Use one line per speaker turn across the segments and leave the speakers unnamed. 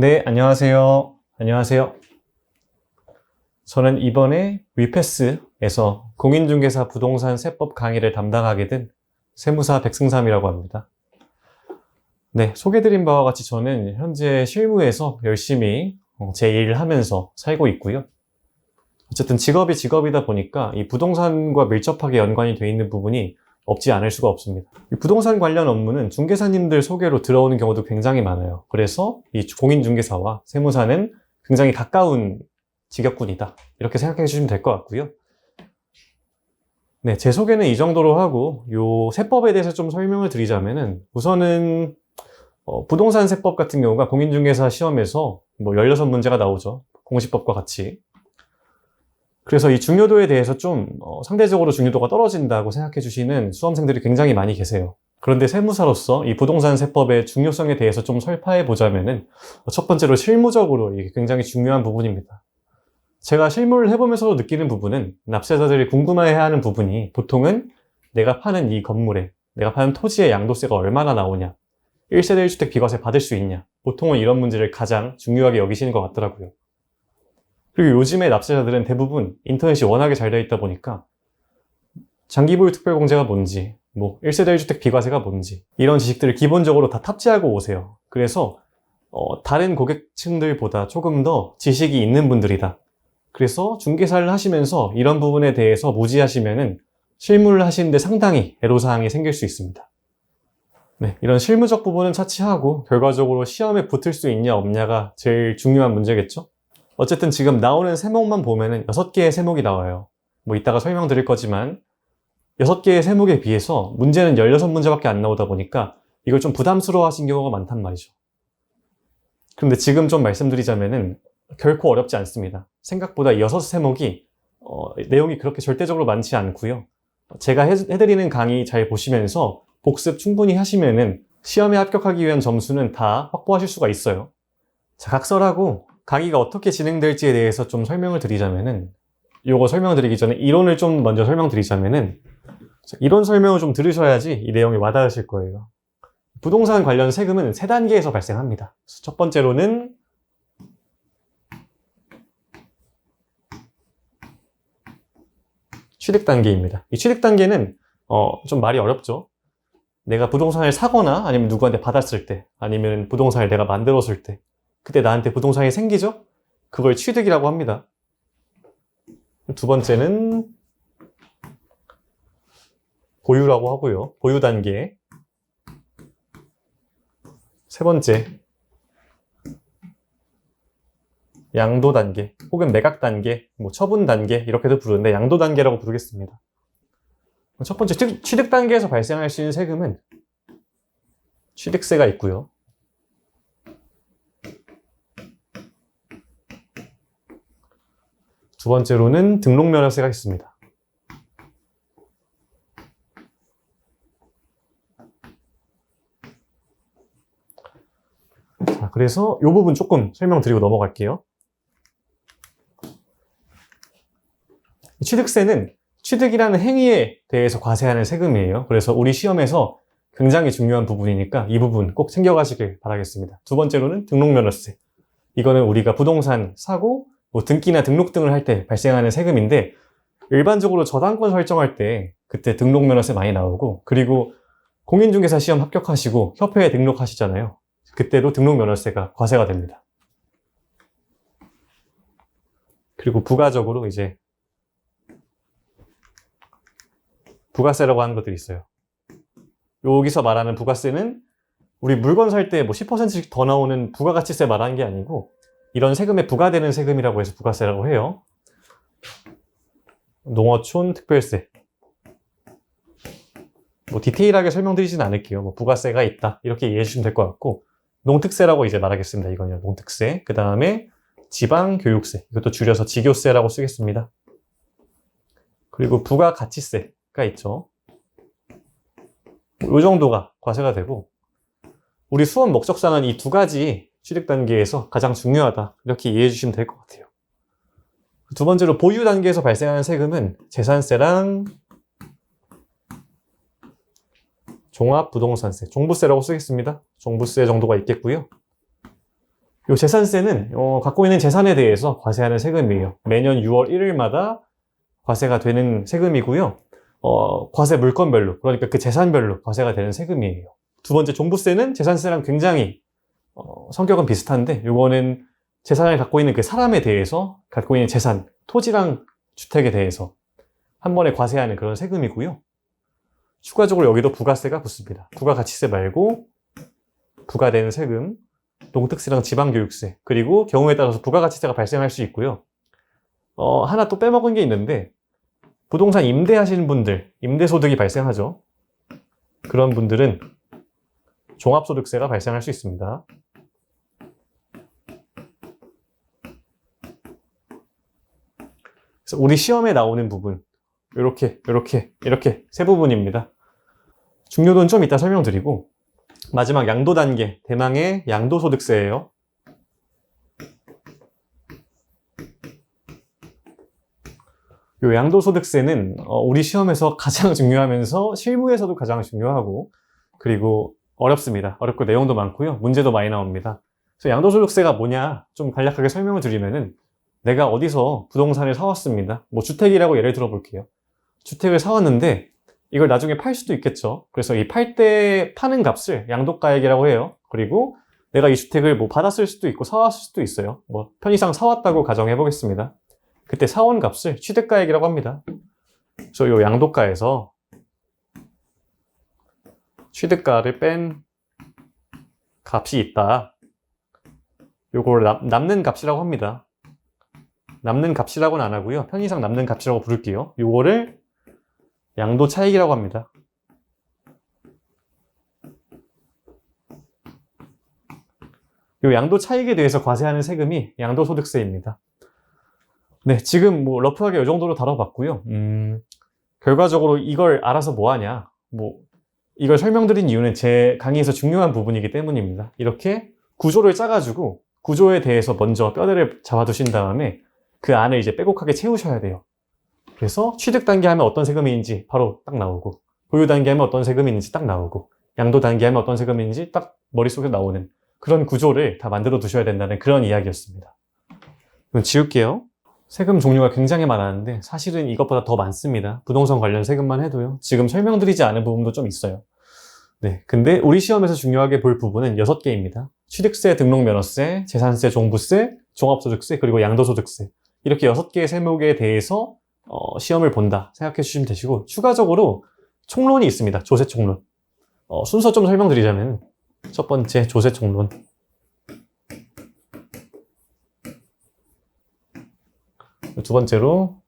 네, 안녕하세요. 안녕하세요. 저는 이번에 위패스에서 공인중개사 부동산 세법 강의를 담당하게 된 세무사 백승삼이라고 합니다. 네, 소개드린 바와 같이 저는 현재 실무에서 열심히 어, 제 일을 하면서 살고 있고요. 어쨌든 직업이 직업이다 보니까 이 부동산과 밀접하게 연관이 돼 있는 부분이 없지 않을 수가 없습니다. 이 부동산 관련 업무는 중개사님들 소개로 들어오는 경우도 굉장히 많아요. 그래서 이 공인중개사와 세무사는 굉장히 가까운 직역군이다. 이렇게 생각해 주시면 될 것 같고요. 네, 제 소개는 이 정도로 하고 요 세법에 대해서 좀 설명을 드리자면은 우선은 어, 부동산 세법 같은 경우가 공인중개사 시험에서 뭐 16문제가 나오죠. 공시법과 같이. 그래서 이 중요도에 대해서 좀 어, 상대적으로 중요도가 떨어진다고 생각해 주시는 수험생들이 굉장히 많이 계세요. 그런데 세무사로서 이 부동산 세법의 중요성에 대해서 좀 설파해 보자면은 어, 첫 번째로 실무적으로 이게 굉장히 중요한 부분입니다. 제가 실무를 해보면서도 느끼는 부분은 납세자들이 궁금해해야 하는 부분이 보통은 내가 파는 이 건물에 내가 파는 토지의 양도세가 얼마나 나오냐 1세대 1주택 비과세 받을 수 있냐 보통은 이런 문제를 가장 중요하게 여기시는 것 같더라고요. 그리고 요즘에 납세자들은 대부분 인터넷이 워낙에 잘 되어 있다 보니까 장기보유 특별공제가 뭔지, 뭐 1세대 1주택 비과세가 뭔지 이런 지식들을 기본적으로 다 탑재하고 오세요. 그래서 어, 다른 고객층들보다 조금 더 지식이 있는 분들이다. 그래서 중개사를 하시면서 이런 부분에 대해서 무지하시면은 실무를 하시는데 상당히 애로사항이 생길 수 있습니다. 네, 이런 실무적 부분은 차치하고 결과적으로 시험에 붙을 수 있냐 없냐가 제일 중요한 문제겠죠? 어쨌든 지금 나오는 세목만 보면은 6개의 세목이 나와요. 뭐 이따가 설명드릴 거지만 6개의 세목에 비해서 문제는 16문제밖에 안 나오다 보니까 이걸 좀 부담스러워 하신 경우가 많단 말이죠. 그런데 지금 좀 말씀드리자면은 결코 어렵지 않습니다. 생각보다 6 세목이 어, 내용이 그렇게 절대적으로 많지 않고요. 제가 해, 해드리는 강의 잘 보시면서 복습 충분히 하시면은 시험에 합격하기 위한 점수는 다 확보하실 수가 있어요. 자, 각설하고 강의가 어떻게 진행될지에 대해서 좀 설명을 드리자면은 요거 설명드리기 전에 이론을 좀 먼저 설명드리자면은 이론 설명을 좀 들으셔야지 이 내용이 와닿으실 거예요. 부동산 관련 세금은 세 단계에서 발생합니다. 첫 번째로는 취득 단계입니다. 이 취득 단계는 어, 좀 말이 어렵죠. 내가 부동산을 사거나 아니면 누구한테 받았을 때 아니면 부동산을 내가 만들었을 때 그때 나한테 부동산이 생기죠? 그걸 취득이라고 합니다. 두 번째는 보유라고 하고요. 보유 단계. 세 번째 양도 단계 혹은 매각 단계, 뭐 처분 단계 이렇게도 부르는데 양도 단계라고 부르겠습니다. 첫 번째 취득 단계에서 발생할 수 있는 세금은 취득세가 있고요. 두 번째로는 등록 면허세가 있습니다. 자, 그래서 이 부분 조금 설명드리고 넘어갈게요. 취득세는 취득이라는 행위에 대해서 과세하는 세금이에요. 그래서 우리 시험에서 굉장히 중요한 부분이니까 이 부분 꼭 챙겨가시길 바라겠습니다. 두 번째로는 등록면허세. 이거는 우리가 부동산 사고 뭐 등기나 등록 등을 할 때 발생하는 세금인데 일반적으로 저당권 설정할 때 그때 등록 면허세 많이 나오고 그리고 공인중개사 시험 합격하시고 협회에 등록하시잖아요. 그때도 등록 면허세가 과세가 됩니다. 그리고 부가적으로 이제 부가세라고 하는 것들이 있어요. 여기서 말하는 부가세는 우리 물건 살 때 뭐 10%씩 더 나오는 부가가치세 말하는 게 아니고 이런 세금에 부과되는 세금이라고 해서 부가세라고 해요. 농어촌 특별세. 뭐 디테일하게 설명드리진 않을게요. 뭐 부가세가 있다 이렇게 이해해 주시면 될 것 같고 농특세라고 이제 말하겠습니다. 이건요 농특세. 그 다음에 지방교육세 이것도 줄여서 지교세라고 쓰겠습니다. 그리고 부가가치세가 있죠. 이 정도가 과세가 되고 우리 수업 목적상은 이 두 가지 취득 단계에서 가장 중요하다 이렇게 이해해 주시면 될 것 같아요. 두 번째로 보유 단계에서 발생하는 세금은 재산세랑 종합부동산세, 종부세라고 쓰겠습니다. 종부세 정도가 있겠고요. 요 재산세는 어, 갖고 있는 재산에 대해서 과세하는 세금이에요. 매년 6월 1일마다 과세가 되는 세금이고요. 어, 과세 물건별로, 그러니까 그 재산별로 과세가 되는 세금이에요. 두 번째 종부세는 재산세랑 굉장히 어, 성격은 비슷한데 요거는 재산을 갖고 있는 그 사람에 대해서 갖고 있는 재산, 토지랑 주택에 대해서 한 번에 과세하는 그런 세금이고요. 추가적으로 여기도 부가세가 붙습니다. 부가가치세 말고 부과되는 세금, 농특세랑 지방교육세, 그리고 경우에 따라서 부가가치세가 발생할 수 있고요. 어, 하나 또 빼먹은 게 있는데 부동산 임대하시는 분들, 임대소득이 발생하죠. 그런 분들은 종합소득세가 발생할 수 있습니다. 그래서 우리 시험에 나오는 부분, 이렇게, 이렇게, 이렇게 세 부분입니다. 중요도는 좀 이따 설명드리고, 마지막 양도 단계, 대망의 양도 소득세예요. 요 양도소득세는 어, 우리 시험에서 가장 중요하면서 실무에서도 가장 중요하고 그리고 어렵습니다. 어렵고 내용도 많고요. 문제도 많이 나옵니다. 그래서 양도소득세가 뭐냐 좀 간략하게 설명을 드리면은 내가 어디서 부동산을 사왔습니다. 뭐 주택이라고 예를 들어 볼게요. 주택을 사왔는데 이걸 나중에 팔 수도 있겠죠. 그래서 이 팔 때 파는 값을 양도가액이라고 해요. 그리고 내가 이 주택을 뭐 받았을 수도 있고 사왔을 수도 있어요. 뭐 편의상 사왔다고 가정해 보겠습니다. 그때 사온 값을 취득가액이라고 합니다. 그래서 이 양도가에서 취득가를 뺀 값이 있다. 요걸 남, 남는 값이라고 합니다. 남는 값이라고는 안 하고요. 편의상 남는 값이라고 부를게요. 요거를 양도 차익이라고 합니다. 요 양도 차익에 대해서 과세하는 세금이 양도소득세입니다. 네, 지금 뭐 러프하게 이 정도로 다뤄봤고요. 음, 결과적으로 이걸 알아서 뭐 하냐? 뭐 이걸 설명드린 이유는 제 강의에서 중요한 부분이기 때문입니다. 이렇게 구조를 짜가지고 구조에 대해서 먼저 뼈대를 잡아두신 다음에 그 안을 이제 빼곡하게 채우셔야 돼요. 그래서 취득 단계 하면 어떤 세금인지 바로 딱 나오고 보유 단계 하면 어떤 세금인지 딱 나오고 양도 단계 하면 어떤 세금인지 딱 머릿속에 나오는 그런 구조를 다 만들어 두셔야 된다는 그런 이야기였습니다. 그럼 지울게요. 세금 종류가 굉장히 많았는데 사실은 이것보다 더 많습니다. 부동산 관련 세금만 해도요. 지금 설명드리지 않은 부분도 좀 있어요. 네. 근데 우리 시험에서 중요하게 볼 부분은 6개입니다. 취득세, 등록면허세, 재산세, 종부세, 종합소득세, 그리고 양도소득세. 이렇게 6개의 세목에 대해서 어, 시험을 본다 생각해 주시면 되시고 추가적으로 총론이 있습니다. 조세 총론. 어, 순서 좀 설명드리자면 첫 번째 조세 총론. 두 번째로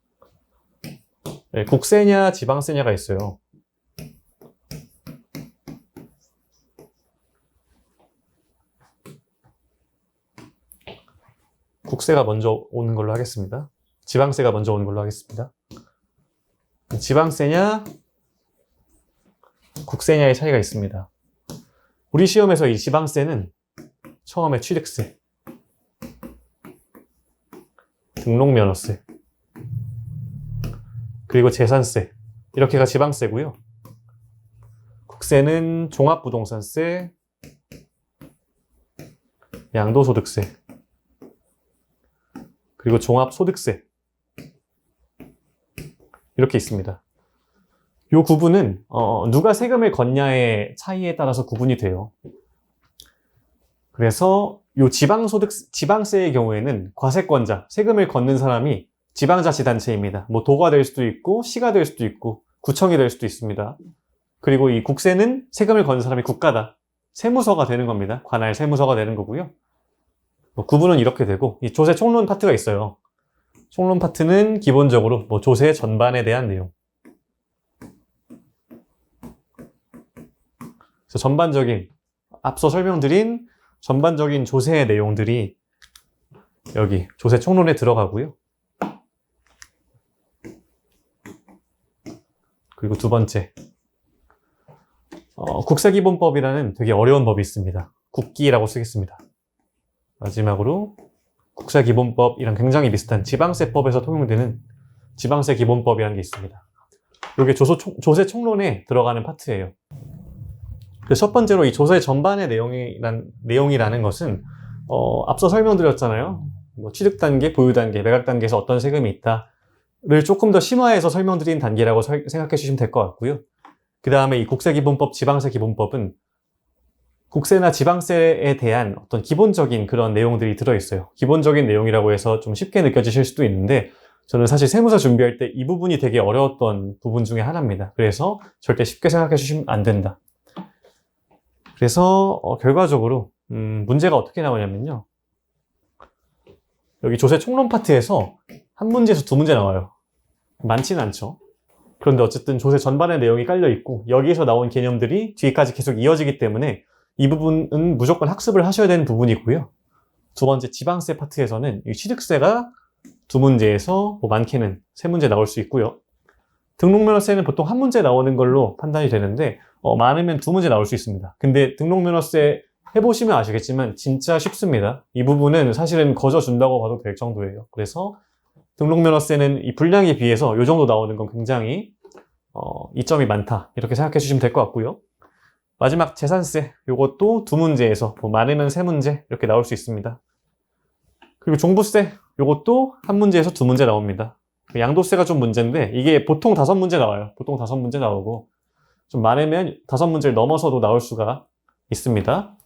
네, 국세냐 지방세냐가 있어요. 국세가 먼저 오는 걸로 하겠습니다. 지방세가 먼저 오는 걸로 하겠습니다. 지방세냐 국세냐의 차이가 있습니다. 우리 시험에서 이 지방세는 처음에 취득세, 등록면허세, 그리고 재산세 이렇게가 지방세고요. 국세는 종합부동산세, 양도소득세, 그리고 종합소득세 이렇게 있습니다. 이 구분은 어, 누가 세금을 걷냐의 차이에 따라서 구분이 돼요. 그래서 이 지방소득 지방세의 경우에는 과세권자 세금을 걷는 사람이 지방자치단체입니다. 뭐 도가 될 수도 있고 시가 될 수도 있고 구청이 될 수도 있습니다. 그리고 이 국세는 세금을 걷는 사람이 국가다. 세무서가 되는 겁니다. 관할 세무서가 되는 거고요. 뭐 구분은 이렇게 되고 이 조세 총론 파트가 있어요. 총론 파트는 기본적으로 뭐 조세 전반에 대한 내용. 그래서 전반적인 앞서 설명드린 전반적인 조세의 내용들이 여기 조세 총론에 들어가고요. 그리고 두 번째 어, 국세기본법이라는 되게 어려운 법이 있습니다. 국기라고 쓰겠습니다. 마지막으로 국세기본법이랑 굉장히 비슷한 지방세법에서 통용되는 지방세 기본법이라는 게 있습니다. 이게 조소, 조세 총론에 들어가는 파트예요. 첫 번째로 이 조세 전반의 내용이란, 내용이라는 것은 어, 앞서 설명드렸잖아요. 뭐 취득 단계, 보유 단계, 매각 단계에서 어떤 세금이 있다를 조금 더 심화해서 설명드린 단계라고 설- 생각해 주시면 될 것 같고요. 그 다음에 이 국세기본법, 지방세기본법은 국세나 지방세에 대한 어떤 기본적인 그런 내용들이 들어있어요. 기본적인 내용이라고 해서 좀 쉽게 느껴지실 수도 있는데 저는 사실 세무사 준비할 때 이 부분이 되게 어려웠던 부분 중에 하나입니다. 그래서 절대 쉽게 생각해 주시면 안 된다. 그래서 어, 결과적으로 음, 문제가 어떻게 나오냐면요. 여기 조세 총론 파트에서 한 문제에서 두 문제 나와요. 많지는 않죠. 그런데 어쨌든 조세 전반의 내용이 깔려 있고 여기에서 나온 개념들이 뒤까지 계속 이어지기 때문에 이 부분은 무조건 학습을 하셔야 되는 부분이고요. 두 번째 지방세 파트에서는 이 취득세가 두 문제에서 뭐 많게는 세 문제 나올 수 있고요. 등록면허세는 보통 한 문제 나오는 걸로 판단이 되는데 어, 많으면 두 문제 나올 수 있습니다. 근데 등록면허세 해보시면 아시겠지만 진짜 쉽습니다. 이 부분은 사실은 거저 준다고 봐도 될 정도예요. 그래서 등록면허세는 이 분량에 비해서 이 정도 나오는 건 굉장히 어, 이점이 많다 이렇게 생각해 주시면 될 것 같고요. 마지막 재산세 이것도 두 문제에서 뭐 많으면 세 문제 이렇게 나올 수 있습니다. 그리고 종부세 이것도 한 문제에서 두 문제 나옵니다. 양도세가 좀 문제인데 이게 보통 다섯 문제 나와요. 보통 다섯 문제 나오고 좀 많으면 다섯 문제를 넘어서도 나올 수가 있습니다.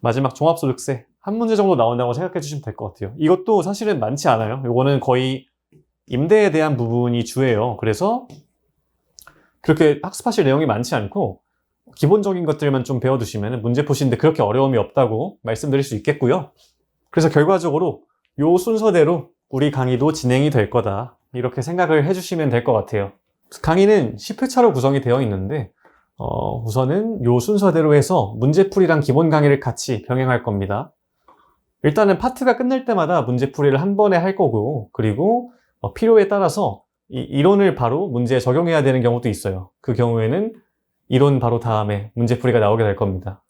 마지막 종합소득세 한 문제 정도 나온다고 생각해 주시면 될 것 같아요. 이것도 사실은 많지 않아요. 이거는 거의 임대에 대한 부분이 주예요. 그래서 그렇게 학습하실 내용이 많지 않고 기본적인 것들만 좀 배워두시면 문제 푸시는데 그렇게 어려움이 없다고 말씀드릴 수 있겠고요. 그래서 결과적으로 요 순서대로 우리 강의도 진행이 될 거다. 이렇게 생각을 해주시면 될 것 같아요. 강의는 10회차로 구성이 되어 있는데 어, 우선은 요 순서대로 해서 문제풀이랑 기본 강의를 같이 병행할 겁니다. 일단은 파트가 끝날 때마다 문제풀이를 한 번에 할 거고, 그리고 어, 필요에 따라서 이 이론을 바로 문제에 적용해야 되는 경우도 있어요. 그 경우에는 이론 바로 다음에 문제풀이가 나오게 될 겁니다.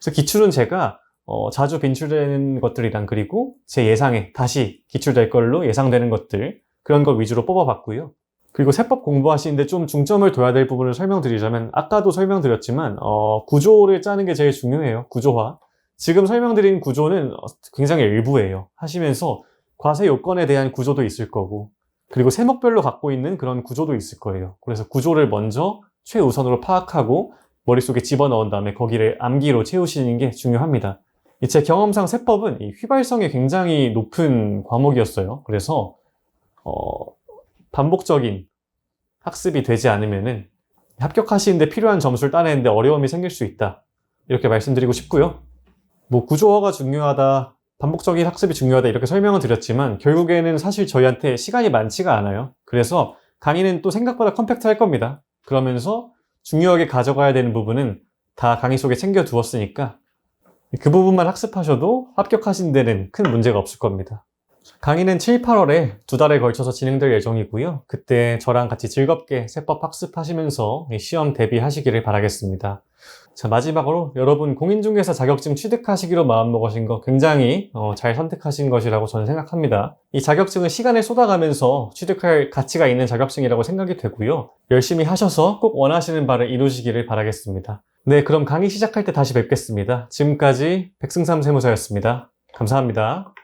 그래서 기출은 제가 어, 자주 빈출되는 것들이랑 그리고 제 예상에 다시 기출될 걸로 예상되는 것들 그런 걸 위주로 뽑아봤고요. 그리고 세법 공부하시는데 좀 중점을 둬야 될 부분을 설명드리자면 아까도 설명드렸지만 어, 구조를 짜는 게 제일 중요해요. 구조화. 지금 설명드린 구조는 어, 굉장히 일부예요. 하시면서 과세 요건에 대한 구조도 있을 거고 그리고 세목별로 갖고 있는 그런 구조도 있을 거예요. 그래서 구조를 먼저 최우선으로 파악하고 머릿속에 집어넣은 다음에 거기를 암기로 채우시는 게 중요합니다. 이제 경험상 세법은 이 휘발성이 굉장히 높은 과목이었어요. 그래서 어, 반복적인 학습이 되지 않으면은 합격하시는데 필요한 점수를 따내는데 어려움이 생길 수 있다. 이렇게 말씀드리고 싶고요. 뭐 구조화가 중요하다, 반복적인 학습이 중요하다 이렇게 설명을 드렸지만 결국에는 사실 저희한테 시간이 많지가 않아요. 그래서 강의는 또 생각보다 컴팩트 할 겁니다. 그러면서 중요하게 가져가야 되는 부분은 다 강의 속에 챙겨 두었으니까 그 부분만 학습하셔도 합격하신 데는 큰 문제가 없을 겁니다. 강의는 7, 8월에 두 달에 걸쳐서 진행될 예정이고요. 그때 저랑 같이 즐겁게 세법 학습하시면서 이 시험 대비하시기를 바라겠습니다. 자, 마지막으로 여러분 공인중개사 자격증 취득하시기로 마음먹으신 거 굉장히 어, 잘 선택하신 것이라고 저는 생각합니다. 이 자격증은 시간을 쏟아가면서 취득할 가치가 있는 자격증이라고 생각이 되고요. 열심히 하셔서 꼭 원하시는 바를 이루시기를 바라겠습니다. 네, 그럼 강의 시작할 때 다시 뵙겠습니다. 지금까지 백승삼 세무사였습니다. 감사합니다.